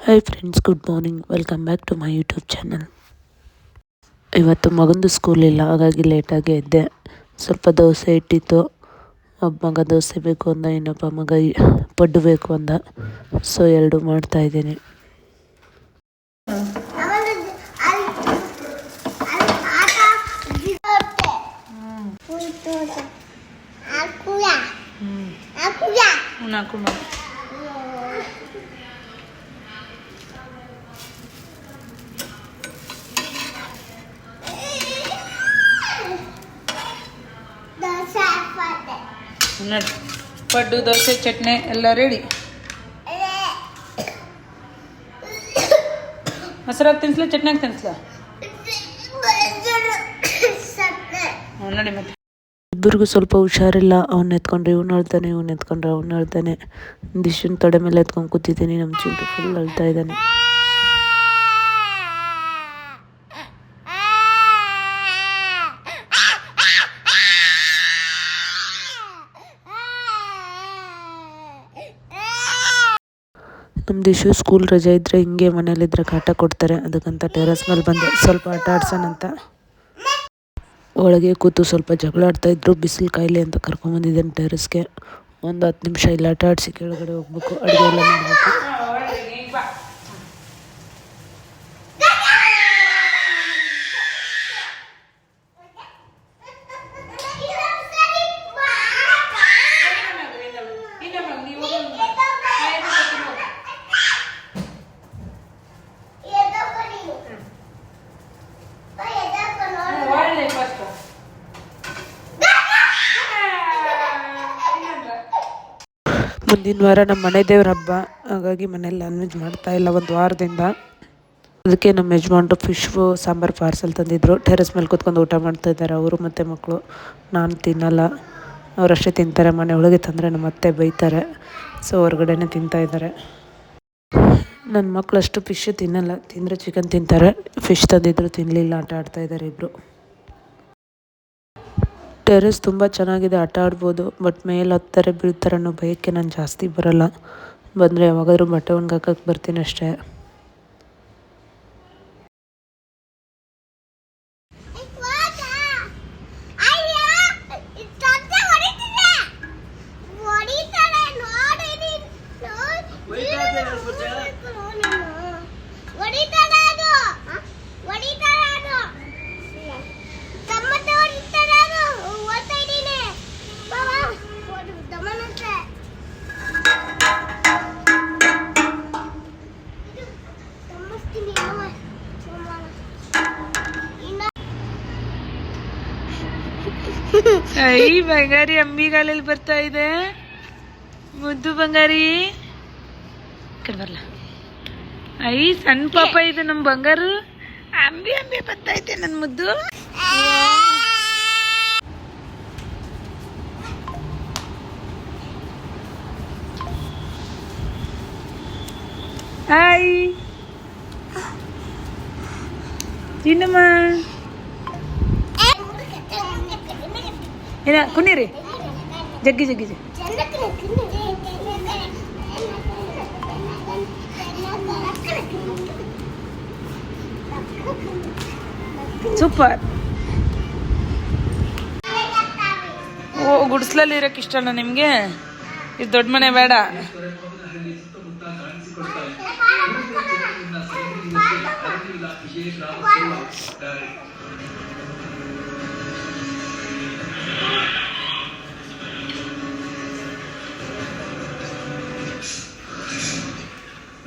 Hi friends good morning welcome back to my YouTube channel ಇವತ್ತು ಮಗಂದು school ಇಲ್ಲ ಹಾಗಾಗಿ ಲೇಟಾಗಿ ಎದ್ದೆ. ಸ್ವಲ್ಪ ದೋಸೆ ಇಟ್ಟಿತ್ತು. ಒಬ್ಬ ಮಗ ದೋಸೆ ಬೇಕು ಅಂದ ಇನ್ನೊಬ್ಬ ಮಗ ಪಡ್ಡು ಬೇಕು ಅಂದ. ಸೊ ಎರಡು ಮಾಡ್ತಾ ಇದ್ದೀನಿ. ನಾಲ್ಕು ನೋಡಿ ಪಡ್ಡು, ದೋಸೆ, ಚಟ್ನಿ, ಎಲ್ಲ ರೆಡಿ ಮೊಸರಾಗಿ ತಿನ್ಸ್ಲ, ಚಟ್ನಿಯಾಗಿ ತಿನ್ಸ್ಲ? ನೋಡಿ ಮತ್ತೆ. ಇಬ್ಬರಿಗೂ ಸ್ವಲ್ಪ ಹುಷಾರಿಲ್ಲ. ಅವ್ನು ಎತ್ಕೊಂಡ್ರೆ ಇವ್ನು ಅಳ್ತಾನೆ, ಇವ್ನು ಎತ್ಕೊಂಡ್ರೆ ಅವ್ನು ಅಳ್ತಾನೆ. ದಿಶನ್ ತೊಡೆ ಮೇಲೆ ಎತ್ಕೊಂಡು ಕೂತಿದ್ದೀನಿ. ನಮ್ಮ ಚಿಂಟು ಫುಲ್ ಅಳ್ತಾ ಇದ್ದಾನೆ. ನಮ್ಮ ದಿಶು ಸ್ಕೂಲ್ ರಜೆ ಇದ್ರೆ ಹಿಂಗೆ ಮನೇಲಿದ್ರೆ ಕಾಟ ಕೊಡ್ತಾರೆ. ಅದಕ್ಕಂತ ಟೆರಸ್ ಮೇಲೆ ಬಂದೆ ಸ್ವಲ್ಪ ಆಟ ಆಡ್ಸೋಣಂತ ಒಳಗೆ ಕೂತು ಸ್ವಲ್ಪ ಜಗಳ ಆಡ್ತಾ ಇದ್ರು. ಬಿಸಿಲು ಕಾಯಿಲೆ ಅಂತ ಕರ್ಕೊಂಬಂದಿದ್ದೇನೆ ಟೆರಸ್ಗೆ ಒಂದು ಹತ್ತು ನಿಮಿಷ ಇಲ್ಲಿ ಆಟ ಆಡಿಸಿ ಕೆಳಗಡೆ ಹೋಗ್ಬೇಕು. ಅಡುಗೆ ಎಲ್ಲ ಮಾಡಬೇಕು. ಮುಂದಿನ ವಾರ ನಮ್ಮ ಮನೆ ದೇವ್ರ ಹಬ್ಬ. ಹಾಗಾಗಿ ಮನೇಲಿ ನಾನ್ ವೆಜ್ ಮಾಡ್ತಾ ಇಲ್ಲ ಒಂದು ವಾರದಿಂದ. ಅದಕ್ಕೆ ನಮ್ಮ ಯಜಮಾನ್ರು ಫಿಶ್ ಸಾಂಬಾರು ಪಾರ್ಸಲ್ ತಂದಿದ್ರು. ಟೆರೆಸ್ ಮೇಲೆ ಕೂತ್ಕೊಂಡು ಊಟ ಮಾಡ್ತಾ ಇದ್ದಾರೆ ಅವರು ಮತ್ತು ಮಕ್ಕಳು. ನಾನು ತಿನ್ನಲ್ಲ. ಅಷ್ಟೇ ತಿಂತಾರೆ, ಮನೆ ಒಳಗೆ ತಂದರೆ ನಮ್ಮ ಅತ್ತೆ ಬೈತಾರೆ. ಸೊ ಹೊರಗಡೆನೇ ತಿಂತಾ ಇದ್ದಾರೆ. ನನ್ನ ಮಕ್ಕಳು ಅಷ್ಟು ಫಿಶ್ ತಿನ್ನಲ್ಲ. ತಿಂದರೆ ಚಿಕನ್ ತಿಂತಾರೆ. ಫಿಶ್ ತಂದಿದ್ರು ತಿನ್ನಲಿಲ್ಲ ಆಟ ಆಡ್ತಾ ಇದ್ದಾರೆ ಇಬ್ಬರು ಟೆರೆಸ್ ತುಂಬ ಚೆನ್ನಾಗಿದೆ ಆಟ ಆಡ್ಬೋದು ಬಟ್ ಮೇಲೆ ಹತ್ತಾರೆ ಬೀಳ್ತಾರೆ ಅನ್ನೋ ಭಯಕ್ಕೆ ನಾನು ಜಾಸ್ತಿ ಬರಲ್ಲ. ಬಂದರೆ ಯಾವಾಗಾದರೂ ಬಟ್ಟೆ ಒಣಗಾಕಕ್ಕೆ ಬರ್ತೀನಿ ಅಷ್ಟೇ. ಐ ಬಂಗಾರಿ ಅಂಬಿಗಾಲಲ್ಲಿ ಬರ್ತಾ ಇದೆ. ಮುದ್ದು ಬಂಗಾರಿ. ಕಡೆ ಬರ್ಲ? ಐ ಸಣ್ಣ ಪಾಪ ಇದು ನಮ್ಮ ಬಂಗಾರು. ಅಂಬಿ ಅಂಬಿ ಬರ್ತಾ ಐತೆ ನನ್ ಮುದ್ದು. ಹಾಯ್ ಚಿನ್ನಮ್ಮ ಏನ ಕುನೀರಿ ಜಗ್ಗಿ ಜಗ್ಗಿ ಜಗ್ಗಿ. ಸೂಪರ್. ಓ ಗುಡಿಸ್ಲಲ್ಲಿ ಇರಕ್ಕೆ ಇಷ್ಟನಾ ನಿಮಗೆ? ಇದು ದೊಡ್ಡ ಮನೆ ಬೇಡ.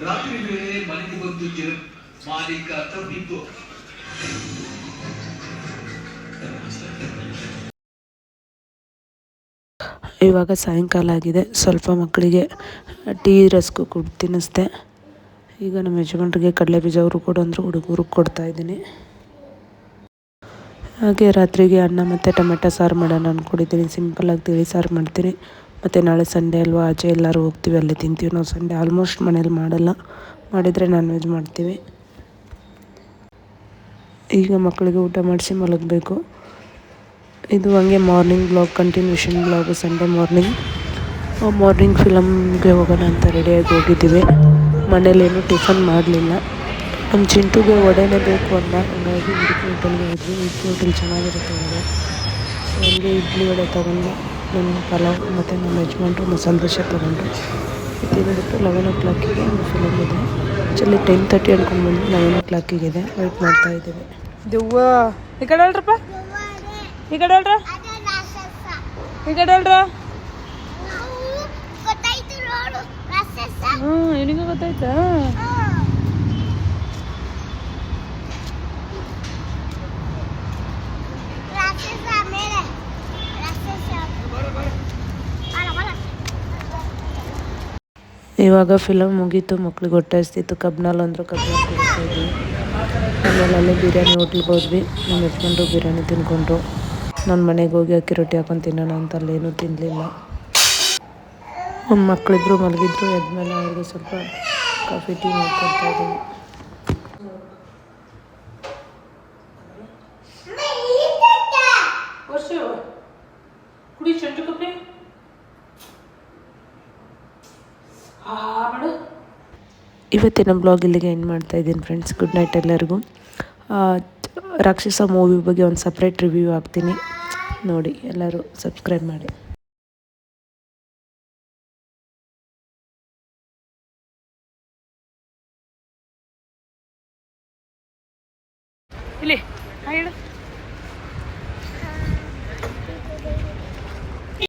ರಾತ್ರಿ ವೇಳೆ ಮನೆಗೆ ಬಂದು ಮಾಲೀಕ ತಬ್ಬಿದ್ದು ಇವಾಗ ಸಾಯಂಕಾಲ ಆಗಿದೆ. ಸ್ವಲ್ಪ ಮಕ್ಕಳಿಗೆ ಟೀ ರಸ್ಕು ಕೊಟ್ಟು ಈಗ ನಮ್ಮ ಯಜಮಾನ್ರಿಗೆ ಕಡಲೆ ಬೀಜ ಅವರು ಕೊಡು ಅಂದರು ಹುಡುಗರು ಕೊಡ್ತಾ ಇದ್ದೀನಿ. ಹಾಗೆ ರಾತ್ರಿಗೆ ಅನ್ನ ಮತ್ತು ಟೊಮೆಟೊ ಸಾರು ಮಾಡೋಣ ಅಂದ್ಕೊಂಡಿದ್ದೀನಿ ಸಿಂಪಲ್ಲಾಗಿ ತಿಳಿ ಸಾರು ಮಾಡ್ತೀನಿ. ಮತ್ತು ನಾಳೆ ಸಂಡೇ ಅಲ್ವಾ? ಆಚೆ ಎಲ್ಲರೂ ಹೋಗ್ತೀವಿ, ಅಲ್ಲೇ ತಿಂತೀವಿ. ನಾವು ಸಂಡೇ ಆಲ್ಮೋಸ್ಟ್ ಮನೇಲಿ ಮಾಡಲ್ಲ. ಮಾಡಿದರೆ ನಾನ್ ವೆಜ್ ಮಾಡ್ತೀವಿ. ಈಗ ಮಕ್ಕಳಿಗೆ ಊಟ ಮಾಡಿಸಿ ಮಲಗಬೇಕು. ಇದು ಹಂಗೆ morning blog continuation blog Sunday morning morning ಫಿಲಮ್ಗೆ ಹೋಗೋಣ ಅಂತ ರೆಡಿಯಾಗಿ ಹೋಗಿದ್ದೀವಿ. ಮನೇಲೇನು ಟಿಫನ್ ಮಾಡಲಿಲ್ಲ. ನಮ್ಮ ಚಿಂಟುಗೆ ವಡೆನೇ ಬೇಕು ಅಂದ. ಹಂಗಾಗಿ ಉಡುಪಿ ಹೋಟೆಲ್ಗೆ ಹೋದ್ವಿ. ಉಡುಪಿ ಹೋಟೆಲ್ ಚೆನ್ನಾಗಿರುತ್ತೆ ಅಂದರೆ ಹಂಗೆ ಇಡ್ಲಿ ವಡೆ ತೊಗೊಂಡು ನಮ್ಮ ಪಲಾವ್ ಮತ್ತು ನಮ್ಮ ಯಜಮಾನ್ರು ಮಸಾಲೆ ದೋಸೆ ತೊಗೊಂಡ್ರು. ತಿಂದ್ಬಿಟ್ಟು ಲೆವೆನ್ ಓ ಕ್ಲಾಕಿಗೆ ಫಿಲಮ್ ಇದೆ. ಆ್ಯಕ್ಚುಲಿ ಟೆನ್ ತರ್ಟಿ ಅನ್ಕೊಂಡು ಬಂದು ಲೆವೆನ್ ಓ ಕ್ಲಾಕಿಗಿದೆ ವೆಯ್ಟ್ ಮಾಡ್ತಾ ಇದ್ದೀವಿ. ದೆವ್ವ ಈ ಕಡೆ ಹೇಳ್ರಪ್ಪ. ಈ ಕಡೆ ಹೇಳ್ರ. ಈ ಕಡೆ ಹೇಳ್ರ. ಹ್ಞೂ ಇವನಿಗೂ ಗೊತ್ತಾಯ್ತಾ ರಾಕ್ಷಸ ಮೇಲೆ ರಾಕ್ಷಸ ಬರ ಬರ ಇವಾಗ ಫಿಲಮ್ ಮುಗೀತು, ಮಕ್ಳಿಗೆ ಹೊಟ್ಟೆ ಹಸ್ತಿತ್ತು. ಕಬ್ನಲ್ಲಿ ಅಂದರು ಕಬ್ನಲ್ಲಿ ಆಮೇಲೆ ಅಲ್ಲೇ ಬಿರಿಯಾನಿ ಹೋಟ್ಲಿಗೆ ಹೋದ್ವಿ. ನಮ್ಮ ಯಜಮಾನ್ರು ಬಿರಿಯಾನಿ ತಿನ್ಕೊಂಡ್ರು. ನನ್ನ ಮನೆಗೆ ಹೋಗಿ ಅಕ್ಕಿ ರೊಟ್ಟಿ ಹಾಕೊಂಡು ತಿನ್ನೋಣ ಅಂತ ಅಲ್ಲೇನೂ ತಿನ್ನಲಿಲ್ಲ ನಮ್ಮ ಮಕ್ಕಳಿಬ್ರು ಮಲಗಿದ್ರು, ಎದ್ಮೇಲೆ ಅವ್ರಿಗೆ ಸ್ವಲ್ಪ ಕಾಫಿ, ಟೀ ಮಾಡ್ಕೊಡ್ತಾ ಇದ್ದೀವಿ ಕುಡಿ ಚಂಟು ಕಪ್ಪೆ ಹಾ ಮಾಡು ಇವತ್ತಿನ ಬ್ಲಾಗ್ ಇಲ್ಲಿಗೆ ಏನು ಮಾಡ್ತಾ ಇದ್ದೀನಿ ಫ್ರೆಂಡ್ಸ್ ಗುಡ್ ನೈಟ್ ಎಲ್ಲರಿಗೂ. ರಾಕ್ಷಸ ಮೂವಿ ಬಗ್ಗೆ ಒಂದು ಸಪ್ರೇಟ್ ರಿವ್ಯೂ ಹಾಕ್ತೀನಿ. ನೋಡಿ, ಎಲ್ಲರೂ ಸಬ್ಸ್ಕ್ರೈಬ್ ಮಾಡಿ. ಇಲ್ಲಿ ಹೇಳು.